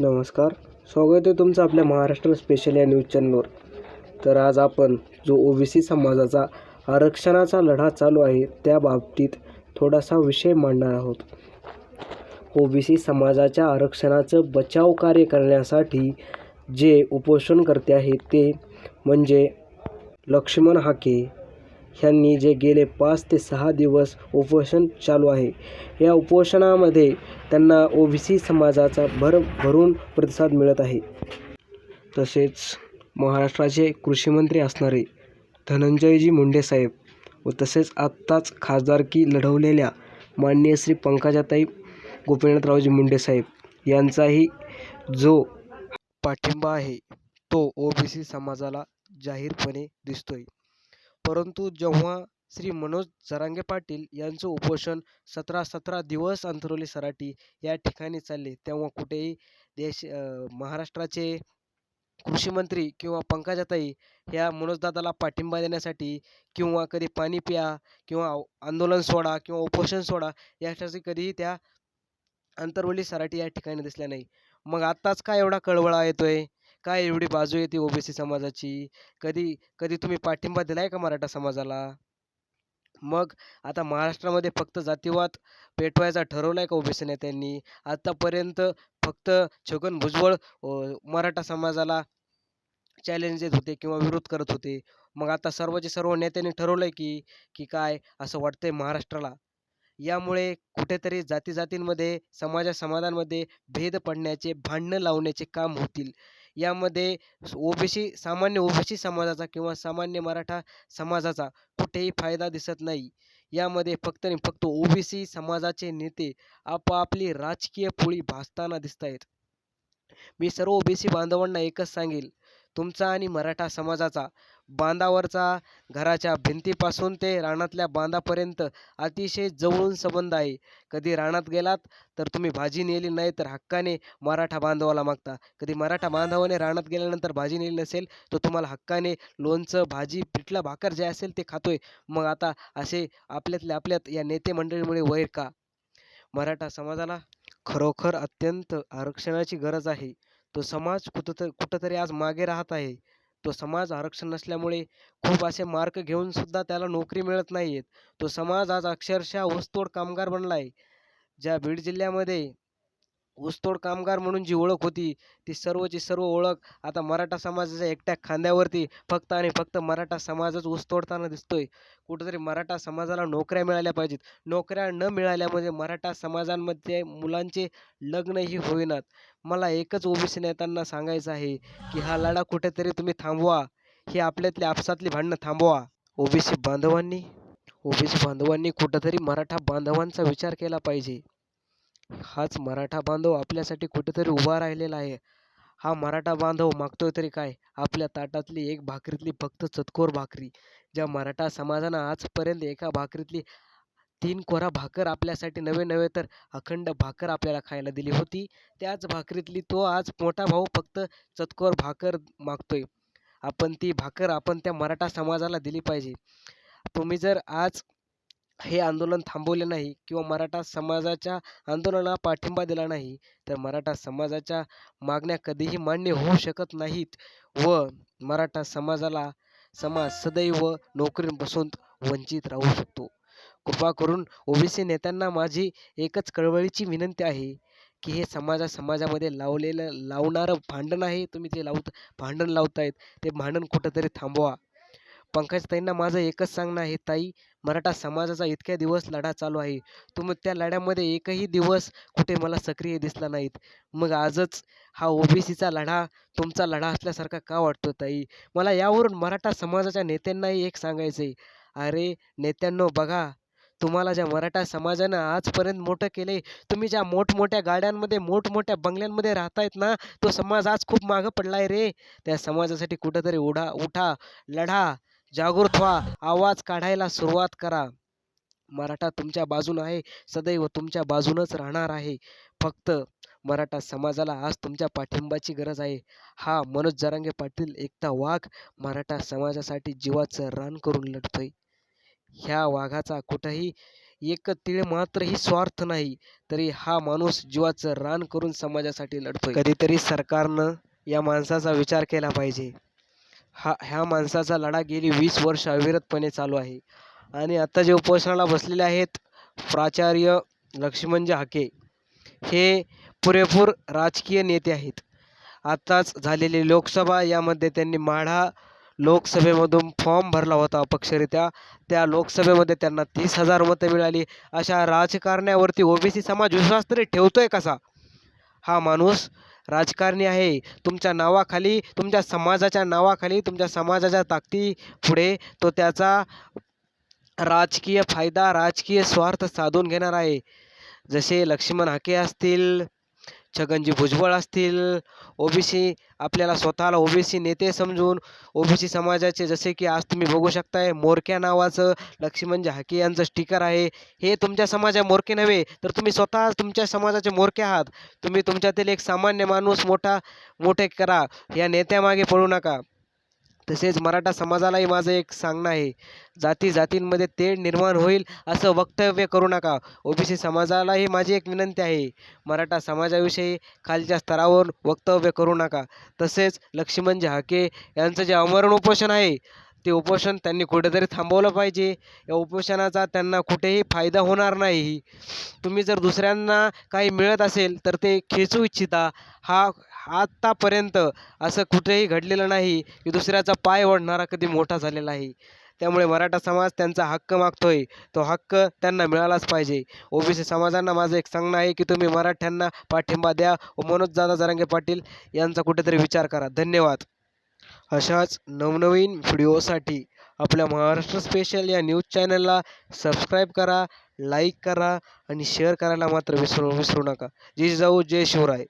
नमस्कार. स्वागत आहे तुमचं आपल्या महाराष्ट्र स्पेशल या न्यूज चॅनलवर तर आज आपण जो ओ बी सी समाजाचा आरक्षणाचा लढा चालू आहे त्या बाबतीत थोडासा विषय मांडणार आहोत. ओ बी सी समाजाच्या आरक्षणाचं बचाव कार्य करण्यासाठी जे उपोषणकर्ते आहेत ते म्हणजे लक्ष्मण हाके ह्यांनी जे गेले पाच ते सहा दिवस उपोषण चालू आहे. या उपोषणामध्ये त्यांना ओ बी सी समाजाचा भर भरून प्रतिसाद मिळत आहे. तसेच महाराष्ट्राचे कृषीमंत्री असणारे धनंजयजी मुंडे साहेब व तसेच आत्ताच खासदारकी लढवलेल्या माननीय श्री पंकजाताई गोपीनाथरावजी मुंडे साहेब यांचाही जो पाठिंबा आहे तो ओ बी सी समाजाला जाहीरपणे दिसतोय. परंतु जेव्हा श्री मनोज जरांगे पाटील यांचं उपोषण सतरा सतरा दिवस अंतरवली सराटी या ठिकाणी चालले तेव्हा कुठेही देश महाराष्ट्राचे कृषीमंत्री किंवा पंकजाताई ह्या मनोजदादाला पाठिंबा देण्यासाठी किंवा कधी पाणी प्या किंवा आंदोलन सोडा किंवा उपोषण सोडा यासाठी कधीही त्या अंतरवली सराटी या ठिकाणी दिसल्या नाही. मग आत्ताच काय एवढा कळवळा येतोय? काय एवढी बाजू येते ओबीसी समाजाची? कधी कधी तुम्ही पाठिंबा दिलाय का मराठा समाजाला? मग आता महाराष्ट्रामध्ये फक्त जातीवाद पेटवायचा ठरवलाय का ओबीसी नेत्यांनी? आतापर्यंत फक्त छगन भुजबळ मराठा समाजाला चॅलेंज देत होते किंवा विरोध करत होते. मग आता सर्वचे सर्व नेत्यांनी ठरवलंय की की काय असं वाटतंय महाराष्ट्राला? यामुळे कुठेतरी जाती जातींमध्ये समाजा समाजांमध्ये भेद पडण्याचे भांडणं लावण्याचे काम होतील. यामध्ये ओबीसी सामान्य ओबीसी समाजाचा किंवा सामान्य मराठा समाजाचा कुठेही फायदा दिसत नाही. यामध्ये फक्त आणि फक्त ओबीसी समाजाचे नेते आपापली राजकीय पोळी भासताना दिसत आहेत मी सर्व ओबीसी बांधवांना एकच सांगेल. तुमचा आणि मराठा समाजाचा बांधावरचा घराच्या भिंतीपासून ते रानातल्या बांधापर्यंत अतिशय जवळून संबंध आहे. कधी रानात गेलात तर तुम्ही भाजी नेली नाही तर हक्काने मराठा बांधवाला मागता. कधी मराठा बांधवाने रानात गेल्यानंतर भाजी नेली नसेल तर तुम्हाला हक्काने लोणचं भाजी पिठलं भाकर जे असेल ते खातोय. मग आता असे आपल्यातल्या आपल्यात या नेते मंडळीमुळे वैर का? मराठा समाजाला खरोखर अत्यंत आरक्षणाची गरज आहे. तो समाज कुठं कुठंतरी आज मागे राहत आहे. तो समाज आरक्षण नसल्यामुळे खूप असे मार्क घेऊन सुद्धा त्याला नोकरी मिळत नाही आहेत तो समाज आज अक्षरशः ऊसतोड कामगार बनला आहे ज्या बीड जिल्ह्यामध्ये ऊसतोड कामगार म्हणून जी ओळख होती ती सर्वची सर्व ओळख आता मराठा समाजाच्या एकट्या खांद्यावरती फक्त आणि फक्त मराठा समाजच ऊस तोडताना दिसतोय. कुठंतरी मराठा समाजाला नोकऱ्या मिळाल्या पाहिजेत. नोकऱ्या न मिळाल्यामुळे म्हणजे मराठा समाजांमध्ये मुलांचे लग्नही होईनात. मला एकच ओबीसी नेत्यांना सांगायचं आहे की हा लढा कुठेतरी तुम्ही थांबवा. ही आपल्यातली आपसातली भांडणं थांबवा. ओबीसी बांधवांनी ओबीसी बांधवांनी कुठंतरी मराठा बांधवांचा विचार केला पाहिजे. हाच मराठा बांधव आपल्यासाठी कुठेतरी उभा राहिलेला आहे. हा मराठा बांधव मागतोय तरी काय? आपल्या ताटातली एक भाकरीतली फक्त चतकोर भाकरी ज्या मराठा समाजानं आजपर्यंत एका भाकरीतली तीन कोरा भाकर आपल्यासाठी नवे नवे तर अखंड भाकर आपल्याला खायला दिली होती. त्याच भाकरीतली तो आज मोठा भाऊ फक्त चतकोर भाकर मागतोय. आपण ती भाकर आपण त्या मराठा समाजाला दिली पाहिजे. तुम्ही जर आज हे आंदोलन थांबवले नाही किंवा मराठा समाजाच्या आंदोलनाला पाठिंबा दिला नाही तर मराठा समाजाच्या मागण्या कधीही मान्य होऊ शकत नाहीत व मराठा समाजाला समाज सदैव नोकरीपासून वंचित राहू शकतो. कृपा करून ओबीसी नेत्यांना माझी एकच कळवळीची विनंती आहे की हे समाजा समाजामध्ये लावलेलं लावणारं भांडण आहे तुम्ही ते लावत भांडण लावतायत ते भांडण कुठंतरी थांबवा. पंकजताईंना माझं एकच सांगणं आहे ताई मराठा समाजाचा इतक्या दिवस लढा चालू आहे. तुम्ही त्या लढ्यामध्ये एकही दिवस कुठे मला सक्रिय दिसला नाहीत. मग आजच हा ओबीसीचा लढा तुमचा लढा असल्यासारखा का वाटतो ताई? मला यावरून मराठा समाजाच्या नेत्यांनाही एक सांगायचं आहे अरे नेत्यांनो बघा. तुम्हाला ज्या मराठा समाजानं आजपर्यंत मोठं केले तुम्ही ज्या मोठमोठ्या गाड्यांमध्ये मोठमोठ्या बंगल्यांमध्ये राहतायत ना तो समाज आज खूप मागं पडलाय रे. त्या समाजासाठी कुठंतरी उडा उठा लढा. जागृत व्हा. आवाज काढायला सुरुवात करा. मराठा तुमच्या बाजून आहे. सदैव तुमच्या बाजूनच राहणार आहे. फक्त मराठा समाजाला आज तुमच्या पाठिंबाची गरज आहे. हा मनोज जरांगे पाटील एकता वाघ मराठा समाजासाठी जीवाचं रान करून लढतोय. ह्या वाघाचा कुठंही एक तीळ मात्रही स्वार्थ नाही तरी हा माणूस जीवाचं रान करून समाजासाठी लढतोय. कधीतरी सरकारनं या माणसाचा विचार केला पाहिजे. हा ह्या माणसाचा लढा गेली वीस वर्ष अविरतपणे चालू आहे. आणि आत्ता जे उपोषणाला बसलेले आहेत प्राचार्य लक्ष्मणजी हाके हे पुरेपूर राजकीय नेते आहेत. आत्ताच झालेली लोकसभा यामध्ये त्यांनी माढा लोकसभेमधून फॉर्म भरला होता अपक्षरित्या. त्या लोकसभेमध्ये त्यांना तीस हजार मतं मिळाली. अशा राजकारण्यावरती ओबीसी समाज विश्वास तरी ठेवतोय कसा? हा माणूस राजकारणी आहे. तुमच्या नावाखाली तुमच्या समाजाच्या नावाखाली तुमच्या समाजाच्या ताकदी पुढे तो त्याचा राजकीय फायदा राजकीय स्वार्थ साधून घेणार आहे. जसे लक्ष्मण हाके असतील छगनजी भुजबळ असतील ओबीसी आपल्याला स्वतःला ओबीसी नेते समजून ओबीसी समाजाचे जसे की आज तुम्ही बघू शकताय मोरक्या नावाचं लक्ष्मणजी हाके यांचं स्टिकर आहे. हे तुमच्या समाजा मोरके नव्हे तर तुम्ही स्वतः तुमच्या समाजाचे मोरके आहात. तुम्ही तुमच्यातील एक सामान्य माणूस मोठा मोठे करा. या नेत्यामागे पळू नका. तसेच मराठा समाजालाही माझं एक सांगणं आहे. जाती जातींमध्ये तेढ निर्माण होईल असं वक्तव्य करू नका. ओबीसी समाजालाही माझी एक विनंती आहे. मराठा समाजाविषयी खालच्या स्तरावर वक्तव्य करू नका. तसेच लक्ष्मण जहाके यांचं जे अमरण उपोषण आहे ते उपोषण त्यांनी कुठेतरी थांबवलं पाहिजे. या उपोषणाचा त्यांना कुठेही फायदा होणार नाही. तुम्ही जर दुसऱ्यांना काही मिळत असेल तर ते खेचू इच्छिता. हा आत्तापर्यंत असं कुठेही घडलेलं नाही की दुसऱ्याचा पाय ओढणारा कधी मोठा झालेला आहे त्यामुळे मराठा समाज त्यांचा हक्क मागतोय. तो हक्क त्यांना मिळालाच पाहिजे. ओबीसी समाजांना माझं एक सांगणं आहे की तुम्ही मराठ्यांना पाठिंबा द्या. व मनोज दादा जरांगे पाटील यांचा कुठेतरी विचार करा. धन्यवाद. अशाच नवनवीन व्हिडिओसाठी आपल्या महाराष्ट्र स्पेशल या न्यूज चॅनलला सबस्क्राईब करा लाईक करा आणि शेअर करायला मात्र विसरू विसरू नका. जय जाऊ जय शिवराय.